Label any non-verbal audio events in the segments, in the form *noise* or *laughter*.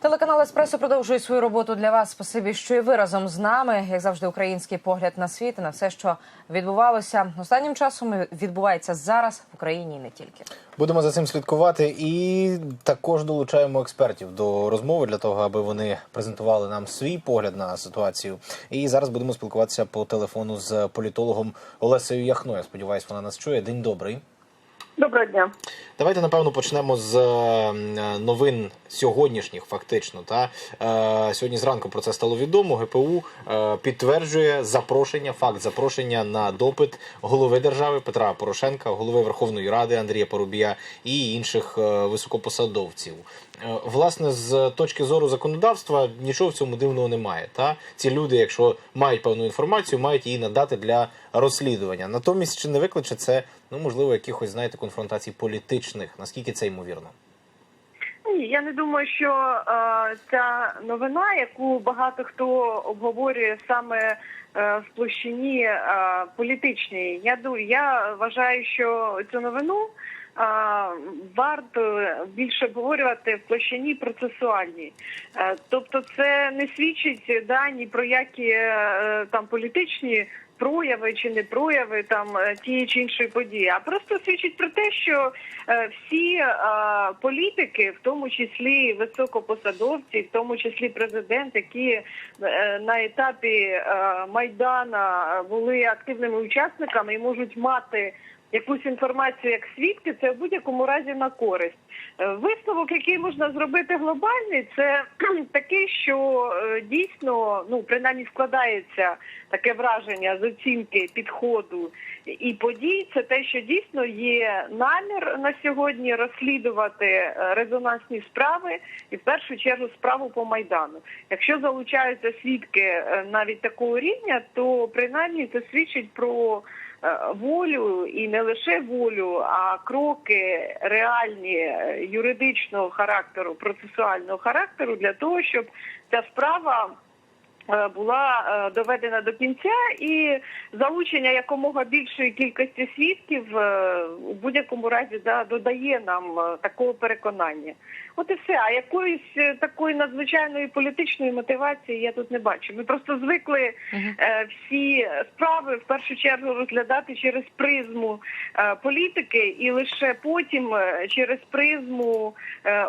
Телеканал Еспресо продовжує свою роботу для вас. Спасибі, що і ви разом з нами, як завжди, український погляд на світ і на все, що відбувалося останнім часом. Відбувається зараз в Україні і не тільки. Будемо за цим слідкувати і також долучаємо експертів до розмови для того, аби вони презентували нам свій погляд на ситуацію. І зараз будемо спілкуватися по телефону з політологом Олесею Яхно. Я сподіваюся, вона нас чує. День добрий. Доброго дня. Давайте напевно почнемо з е, новин сьогоднішніх. Фактично, та е, сьогодні зранку про це стало відомо. ГПУ е, підтверджує запрошення, факт запрошення на допит голови держави Петра Порошенка, голови Верховної Ради Андрія Порубія і інших високопосадовців. Е, Власне, з точки зору законодавства нічого в цьому дивного немає. Та ці люди, якщо мають певну інформацію, мають її надати для розслідування. Натомість, чи не викличе це ну можливо якихось знаєте конфронтацій політичних? Наскільки це ймовірно? Ні, я не думаю, що е, ця новина, яку багато хто обговорює саме в площині е, політичній. Я я вважаю, що цю новину е, варто більше обговорювати в площині процесуальній. Е, тобто, це не свідчить да, ні про які е, там політичні. Прояви чи не прояви там е, тієї чи іншої події, а просто свідчить про те, що е, всі е, політики, в тому числі високопосадовці, в тому числі президент, які на етапі майдана були активними учасниками і можуть мати якусь інформацію як свідки, це в будь-якому разі на користь. Е, Висновок, який можна зробити глобальний, це *clears throat* такий, що е, дійсно ну принаймні складається таке враження з оцінки підходу і подій. Це те, що дійсно є намір на сьогодні розслідувати е, резонансні справи і в першу чергу справу по майдану. Якщо залучаються свідки навіть такого рівня, то принаймні це свідчить про волю і не лише волю, а кроки реальні е, юридичного характеру, процесуального характеру для того, щоб ця справа е, була е, доведена до кінця і залучення якомога більшої кількості свідків е, у будь-якому разі да, додає нам е, такого переконання. От і все. А якоїсь е, такої надзвичайної політичної мотивації я тут не бачу. Ми просто звикли е, всі справи в першу чергу розглядати через призму е, політики, і лише потім через призму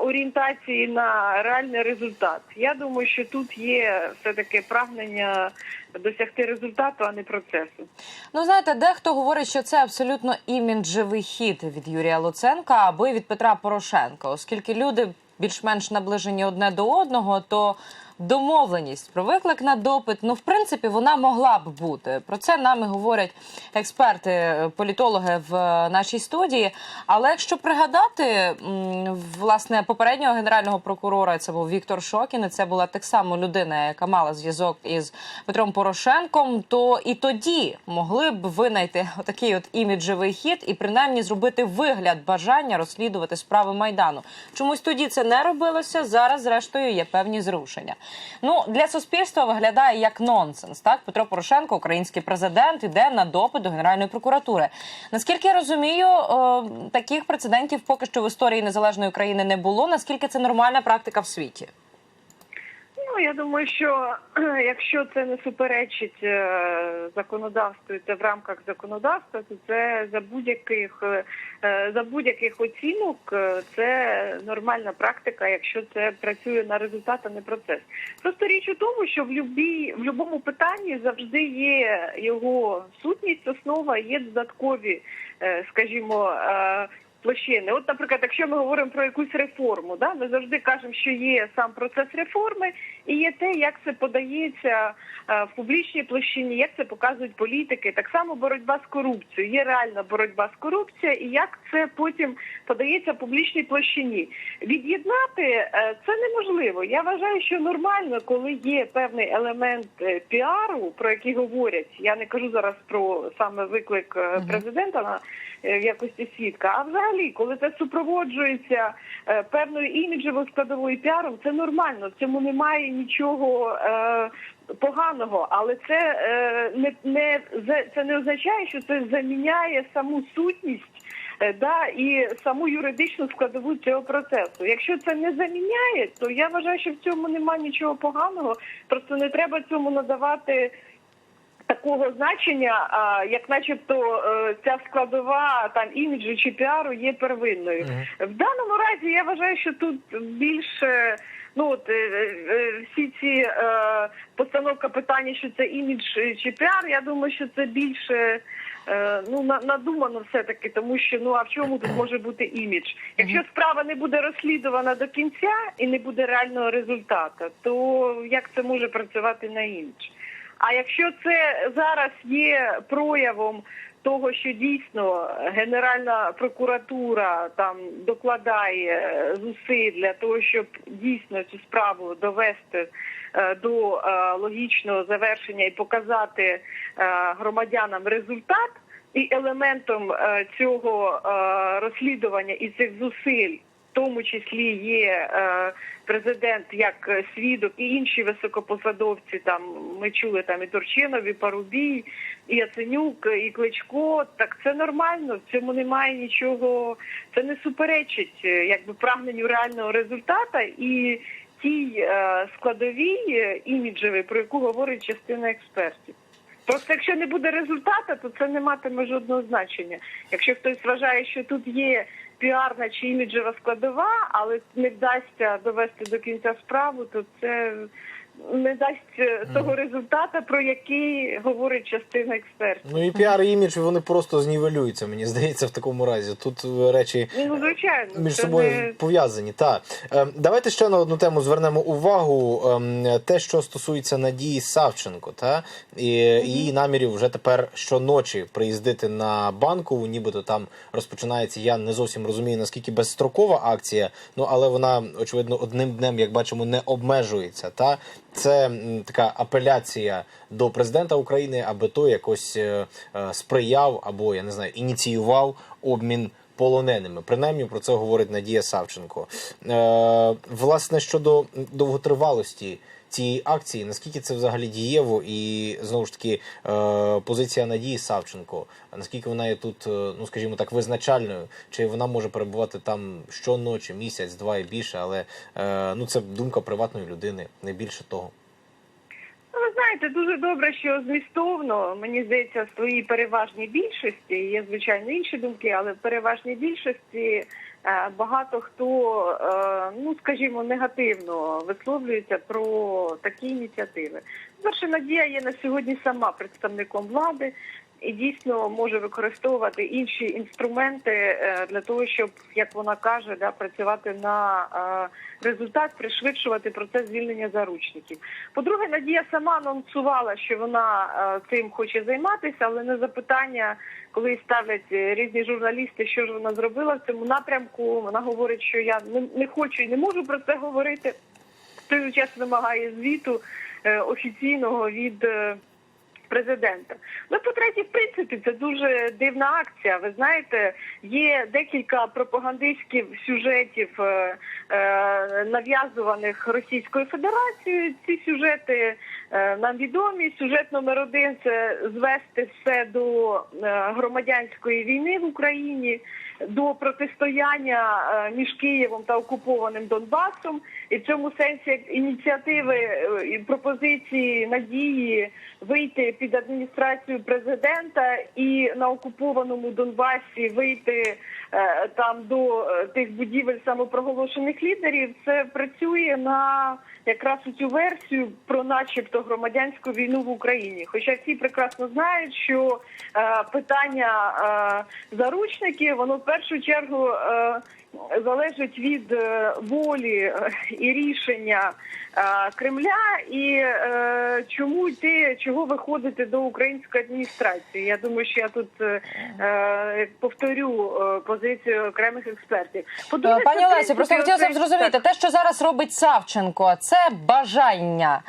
орієнтації на реальний результат. Я думаю, що тут є все таки прагнення досягти результату, а не процесу. Ну знаєте, дехто говорить, що це абсолютно іміджевий хід від Юрія Луценка або від Петра Порошенка, оскільки люди більш-менш наближені одне до одного, то домовленість про виклик на допит, ну в принципі, вона могла б бути. Про це нам і говорять експерти, е, політологи в е, нашій студії. Але якщо пригадати власне попереднього генерального прокурора, це був Віктор Шокін, і це була так само людина, яка мала зв'язок із Петром Порошенком, то і тоді могли б винайти отакий от іміджевий хід і принаймні зробити вигляд бажання розслідувати справи майдану. Чомусь тоді це не робилося. Зараз, зрештою, є певні зрушення. Ну для суспільства виглядає як нонсенс. Так, Петро Порошенко, український президент, іде на допит до Генеральної прокуратури. Наскільки я розумію, е, таких прецедентів поки що в історії незалежної України не було. Наскільки це нормальна практика в світі? Ну я думаю, що *clears throat* якщо це не суперечить е, законодавству, це в рамках законодавства, то це за будь-яких е, е, за будь-яких оцінок це нормальна практика, якщо це працює на результат, а не процес. Просто річ у тому, що в любій в будь-якому питанні завжди є його сутність, основа, є додаткові, скажімо. Площини. От, наприклад, якщо ми говоримо про якусь реформу, да, ми завжди кажемо, що є сам процес реформи і є те, як це подається е, в публічній площині, як це показують політики. Так само боротьба з корупцією. Є реальна боротьба з корупцією, і як це потім подається в публічній площині. Від'єднати е, це неможливо. Я вважаю, що нормально, коли є певний елемент е, піару, про який говорять. Я не кажу зараз про саме виклик президента на якості свідка. А взагалі, коли це супроводжується е, певною іміджевою складовою піаром, це нормально. В цьому немає нічого. Е, Поганого, але це е, не, не це не означає, що це заміняє саму сутність да, і саму юридичну складову цього процесу. Якщо це не заміняє, то я вважаю, що в цьому немає нічого поганого. Просто не треба цьому надавати. Такого значення, а, як начебто е, ця складова там іміджу чи піару є первинною. В даному разі я вважаю, що тут більше ну от е, е, всі ці е, постановка питання, що це імідж чи піар, я думаю, що це більше. е, Ну, на- надумано все-таки, тому що ну а в чому тут може бути імідж? Якщо справа не буде розслідувана до кінця і не буде реального результату, то як це може працювати на імідж? А якщо це зараз є проявом того, що дійсно Генеральна прокуратура там докладає зусиль для того, щоб дійсно цю справу довести е, до е, логічного завершення і показати е, громадянам результат, і елементом е, цього е, розслідування і цих зусиль тому числі є е, президент як свідок і інші високопосадовці. Там ми чули там і Турчинов, і Парубій, і Яценюк, і Кличко. Так це нормально. В цьому немає нічого. Це не суперечить е, якби прагненню реального результата і тій е, складовій іміджевій, про яку говорить частина експертів. Просто якщо не буде результату, то це не матиме жодного значення. Якщо хтось вважає, що тут є піарна чи іміджева складова, але не вдасться довести до кінця справу, то це не дасть е, того результата, про який говорить частина експертів. Ну і піар імідж вони просто знівелюються, мені здається, в такому разі. Тут е, речі Ну звичайно, між собою не... пов'язані. Та Е, давайте ще на одну тему звернемо увагу. Ем, Те, що стосується Надії Савченко, та і її намірів вже тепер щоночі приїздити на банкову, нібито там розпочинається. Я не зовсім розумію наскільки безстрокова акція. Ну але вона очевидно одним днем, як бачимо, не обмежується. Та це така апеляція до президента України, аби той якось е, е, сприяв або я не знаю, ініціював обмін полоненими. Принаймні про це говорить Надія Савченко. Е, власне, щодо довготривалості цієї акції, наскільки це взагалі дієво, і знову ж таки е, позиція Надії Савченко, наскільки вона є тут, е, ну скажімо так, визначальною, чи вона може перебувати там щоночі, місяць, два і більше, але е, ну це думка приватної людини, не більше того. Ну, ви знаєте, дуже добре, що змістовно, мені здається, в своїй переважній більшості, є, звичайно, інші думки, але в переважній більшості е, багато хто, е, ну, скажімо, негативно висловлюється про такі ініціативи. Перша Надія є на сьогодні сама представником влади і дійсно може використовувати інші інструменти е, для того, щоб, як вона каже, да, працювати на е, результат, пришвидшувати процес звільнення заручників. По-друге, Надія сама анонсувала, що вона е, цим хоче займатися, але на запитання, коли ставлять різні журналісти, що ж вона зробила в цьому напрямку, вона говорить, що я не, хочу і не можу про це говорити. В той час вимагає звіту офіційного від. Президента. Ну, по-третє, в принципі, це дуже дивна акція. Ви знаєте, є декілька пропагандистських сюжетів е, е, нав'язуваних Російською Федерацією. Ці сюжети е, нам відомі. Сюжет номер один це звести все до е, громадянської війни в Україні, до протистояння е, між Києвом та окупованим Донбасом. І в цьому сенсі ініціативи е, і пропозиції надії вийти під адміністрацію президента і на окупованому Донбасі вийти е, там до тих будівель самопроголошених лідерів. Це працює на якраз у цю версію про, начебто, громадянську війну в Україні. Хоча всі прекрасно знають, що е, питання е, заручників воно в першу чергу. Е, Залежить від е, волі е, і рішення е, Кремля, і чому йти, чого виходити до української адміністрації. Я думаю, що я тут повторю позицію окремих експертів. По-друге, Е, Пані Олесі, просто хотілося б зрозуміти, те, що зараз робить Савченко, це бажання,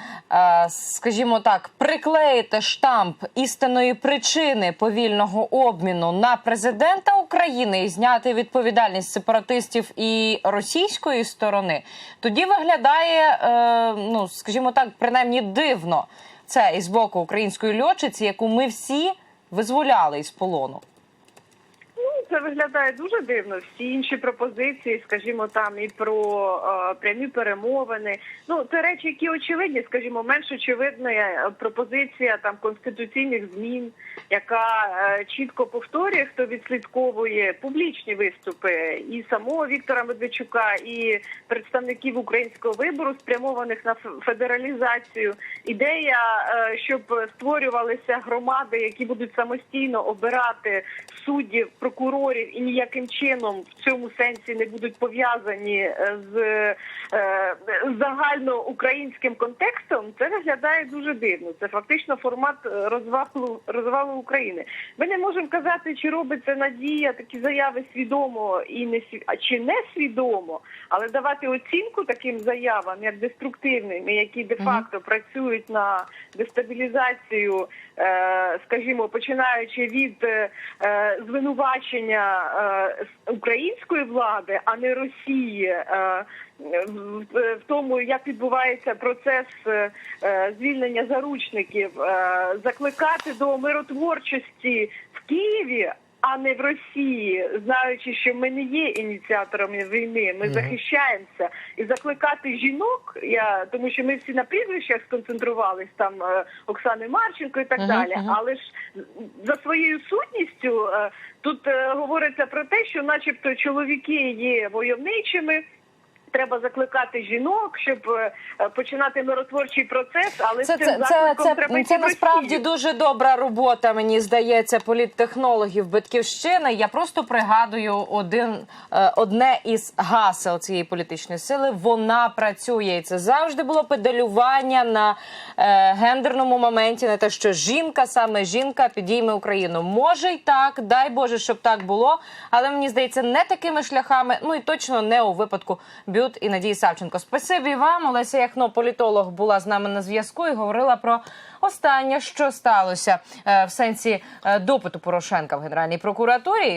скажімо так, приклеїти штамп істинної причини повільного обміну на президента України і зняти відповідальність сепаратистів і російської сторони. Тоді виглядає, е, ну скажімо так, принаймні дивно це із боку української льотчиці, яку ми всі визволяли із полону. Це виглядає дуже дивно. Всі інші пропозиції, скажімо, там і про е, прямі перемовини. Ну це речі, які очевидні, скажімо, менш очевидна е, пропозиція там конституційних змін, яка е, чітко повторює, хто відслідковує публічні виступи і самого Віктора Медведчука, і представників українського вибору, спрямованих на федералізацію. Ідея, е, щоб створювалися громади, які будуть самостійно обирати суддів, прокурорів і ніяким чином в цьому сенсі не будуть пов'язані е, з е, загальноукраїнським контекстом, це виглядає дуже дивно. Це фактично формат е, розвалу розвалу України. Ми не можемо казати, чи робиться надія такі заяви свідомо і не чи не свідомо, але давати оцінку таким заявам як деструктивним, які де факто працюють на дестабілізацію, скажімо, починаючи від е, е, звинувачення е, української влади, а не Росії. е, в, тому, як відбувається процес е, е, звільнення заручників, е, закликати до миротворчості в Києві, а не в Росії, знаючи, що ми не є ініціаторами війни, ми захищаємося, і закликати жінок. Я тому, що ми всі на прізвищах сконцентрувались там е, Оксани Марченко і так Мгм, далі. Але ж за своєю сутністю е, тут е, говориться про те, що, начебто, чоловіки є войовничими. Треба закликати жінок, щоб е, починати миротворчий процес, але Це, з цим це, це, це, треба це, насправді дуже добра робота, мені здається, політтехнологів Батьківщини. Я просто пригадую один, е, одне із гасел цієї політичної сили. Вона працює. І це завжди було педалювання на е, гендерному моменті, на те, що жінка, саме жінка, підійме Україну. Може й так, дай Боже, щоб так було. Але мені здається, не такими шляхами, ну і точно не у випадку Бют і Надії Савченко. Спасибі вам, Олеся Яхно, політолог, була з нами на зв'язку і говорила про останнє, що сталося е, в сенсі е, допиту Порошенка в Генеральній прокуратурі.